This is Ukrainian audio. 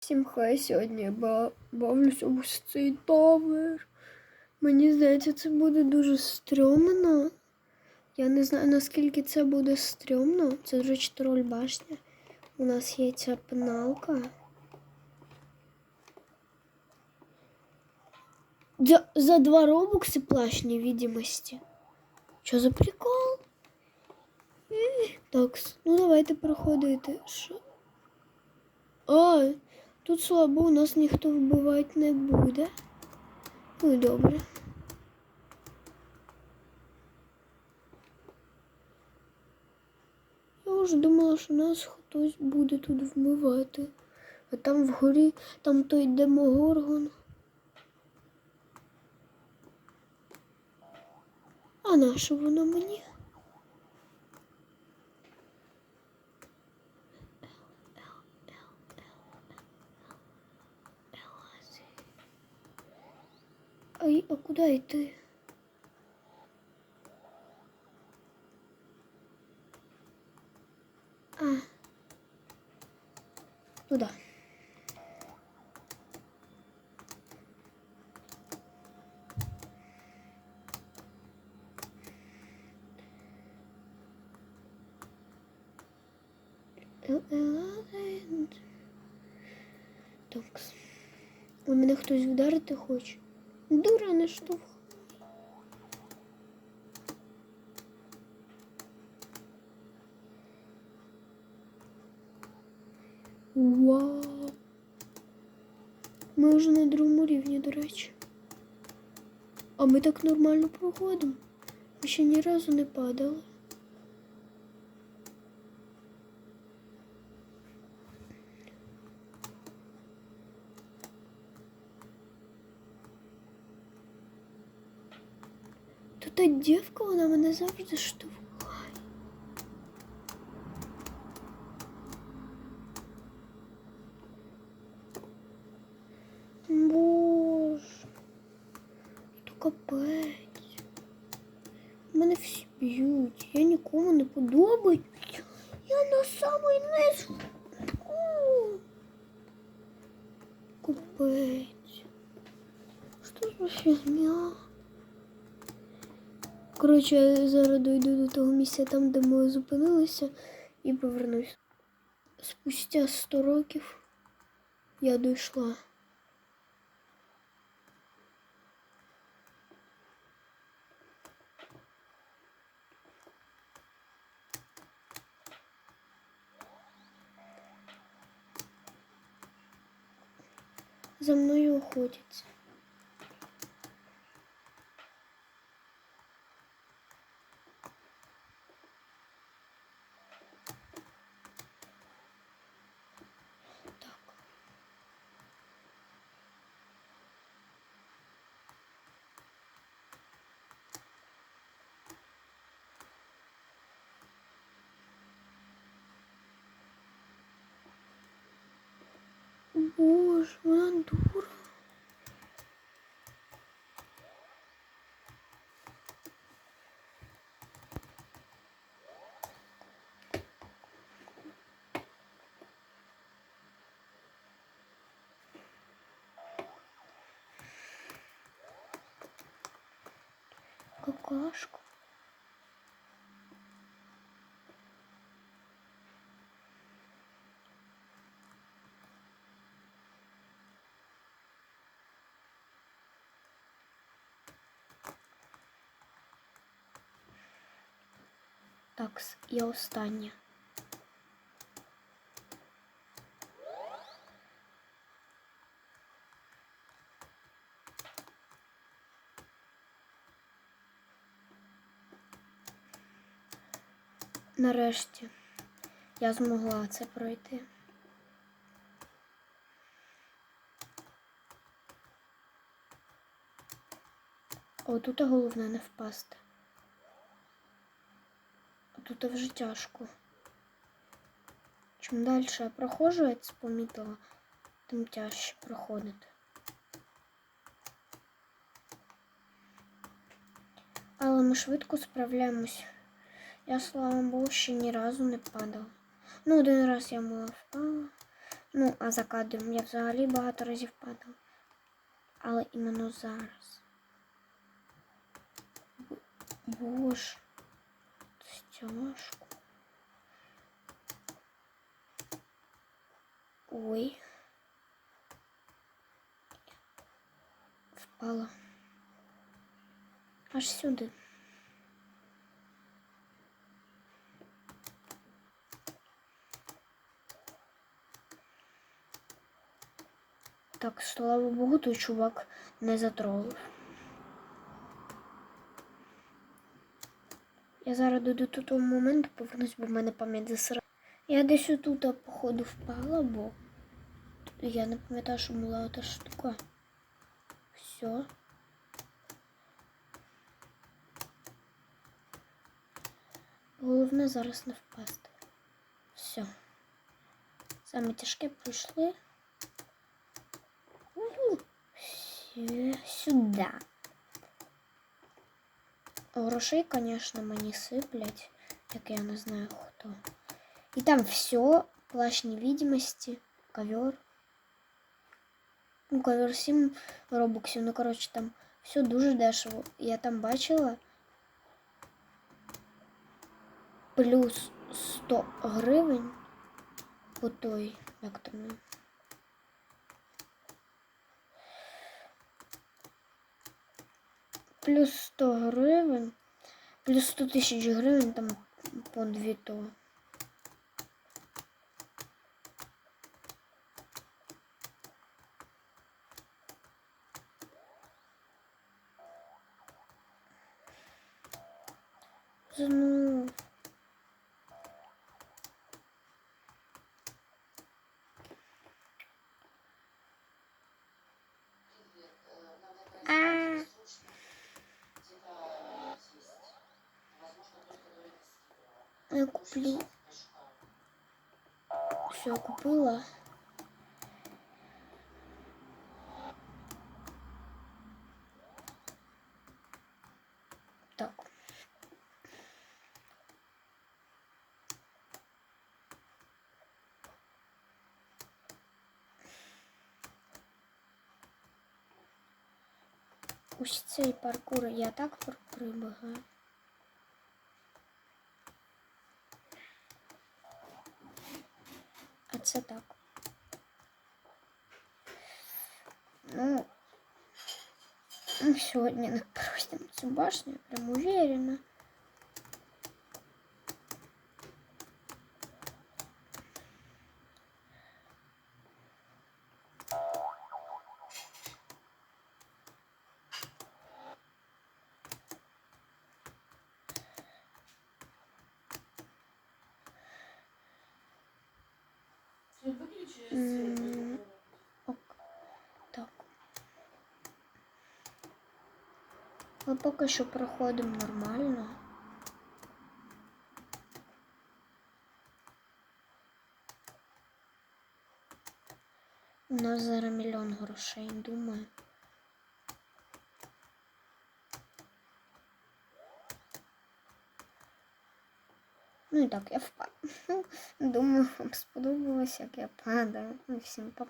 Всім хай сьогодні я ба- бавлюся ось цей тавер. Мені здається, це буде дуже стрьомно. Я не знаю, наскільки це буде стрьомно. Це, до речі, троль башня. У нас є ця пеналка. За, за два робокси плащ невидимості. Що за прикол? Так, ну давайте проходити. Що? А, тут слабо, у нас ніхто вбивати не буде. Ну і добре. Я вже думала, що нас хтось буде тут вбивати. А там вгорі, там той демогоргон. А на що воно мені? Куда йти? А. Туда. Так. У мене хтось вдарити хоче. Дура не штовх. Вау. Ми вже на другому рівні, до речі. А ми так нормально проходимо. Ми ще ні разу не падали. та дівка, вона мене завжди штовхає. Боже, то капець. Мене всі б'ють. Я нікому не подобаюсь. Я на самий низ. О, Капець. Що за фігня? Коротше, я зараз дойду до того місця там, де ми зупинилися, і повернусь. Спустя 100 років я дійшла. За мною охотяться. Так. Боже, вона дура. Какашку. Так, я остання. Нарешті я змогла це пройти. О, тут головне не впасти. Тут вже тяжко. Чим далі я проходжу, я це помітила, тим тяжче проходити. Але ми швидко справляємось. Я, слава Богу, ще ні разу не падала. Ну, один раз я мала впала. Ну, а за кадром я взагалі багато разів падала. Але іменно зараз. Боже. Тяжко. Ой. Впала. Аж сюди. Так, слава Богу, той чувак не затролив. Я зараз дойду до того моменту, повернусь, бо в мене пам'ять засира. Я десь отут, походу, впала, бо я не пам'ятаю, що була ота штука. Все. Головне зараз не впасти. Все. Саме тяжке пройшли. Сюди. Грошей, конечно, мені сиплять, як я не знаю хто. І там все, плащ невидимости, ковер. Ну, ковер 7 робоксів, ну, коротше, там все дуже дешево. Я там бачила плюс 100 гривень по той, як там. Плюс 100 гривень, плюс 100 тисяч гривень там по 2 то. Ну, я куплю. Все, купила. Так. Ось цей паркур я так прибігаю. Це так. Ну, сегодня пройдемо цю башню, прям уверена. Ок. Так. Ми поки що проходимо нормально. У нас зараз мільйон грошей, думаю. Ну і так, я впав. Думаю, вам сподобалось, як я падаю. Ну, всім па